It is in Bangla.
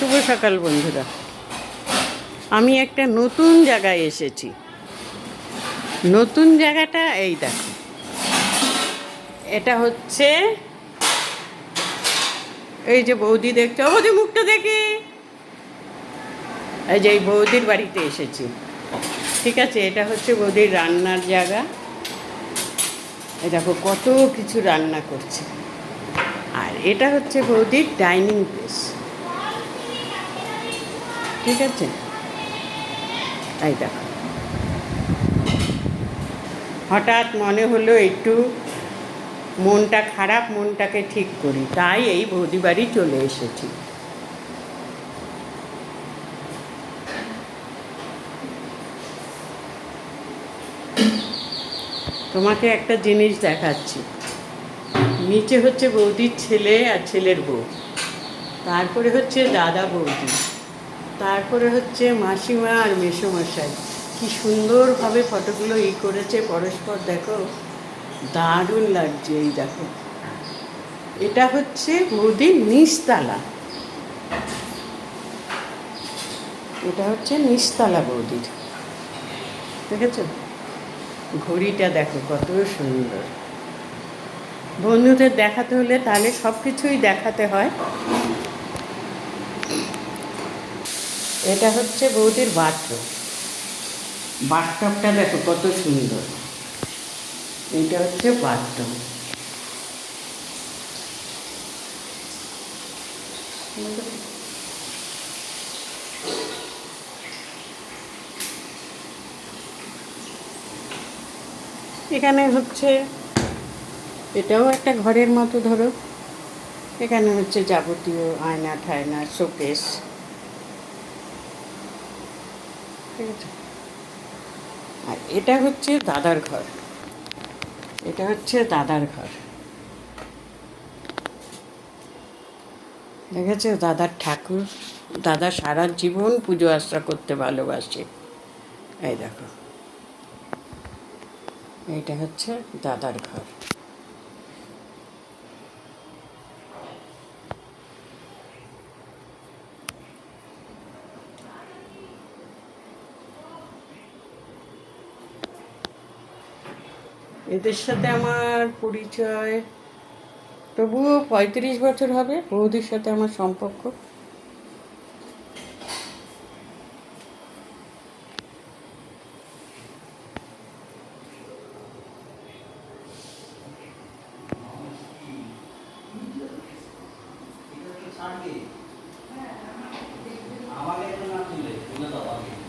শুভ সকাল, বন্ধুরা। আমি একটা নতুন জায়গায় এসেছি। নতুন জায়গাটা এই দেখো। এটা হচ্ছে এই যে বৌদি দেখছ। বৌদি মুখটা দেখি। এই যে এই বৌদির বাড়িতে এসেছি। ঠিক আছে, এটা হচ্ছে বৌদির রান্নার জায়গা। এই দেখো, কত কিছু রান্না করছে। আর এটা হচ্ছে বৌদির ডাইনিং প্লেস। ঠিক আছে? এই দেখো। হঠাৎ মনে হলো একটু মনটা খারাপ, মনটাকে ঠিক করি। তাই এই বৌদি বাড়ি চলে এসেছি। তোমাকে একটা জিনিস দেখাচ্ছি। নিচে হচ্ছে বৌদির ছেলে আর ছেলের বউ। তারপরে হচ্ছে দাদা বৌদি। তারপরে হচ্ছে মাসিমা আর মেসোমশাই। কি সুন্দরভাবে ফটোগুলো ই করেছে পরস্পর, দেখো। দারুণ লাগছে এই দেখো। এটা হচ্ছে বৌদির নিচতলা। এটা হচ্ছে নিচতলা বৌদির দেখেছ? ঘড়িটা দেখো কত সুন্দর। বন্ধুদের দেখাতে হলে তাহলে সব কিছুই দেখাতে হয়। এটা হচ্ছে বৌদির বাথরুম বাথটবটা দেখো কত সুন্দর। এটা হচ্ছে বাথরুম এখানে হচ্ছে এটাও একটা ঘরের মতো ধরো। এখানে হচ্ছে যাবতীয় আয়না ঠায়না শোকেস। ঠিক আছে। আর এটা হচ্ছে দাদার ঘর। এটা হচ্ছে দাদার ঘর। দেখেছ? দাদার ঠাকুর, দাদা সারা জীবন পুজো আশ্রা করতে ভালোবাসে। এই দেখো। এইটা হচ্ছে দাদার ঘর। এদের সাথে আমার পরিচয় তবুও পঁয়ত্রিশ বছর হবে, বৌদির সাথে আমার সম্পর্ক। আমাকে না তুলে তুলে দাও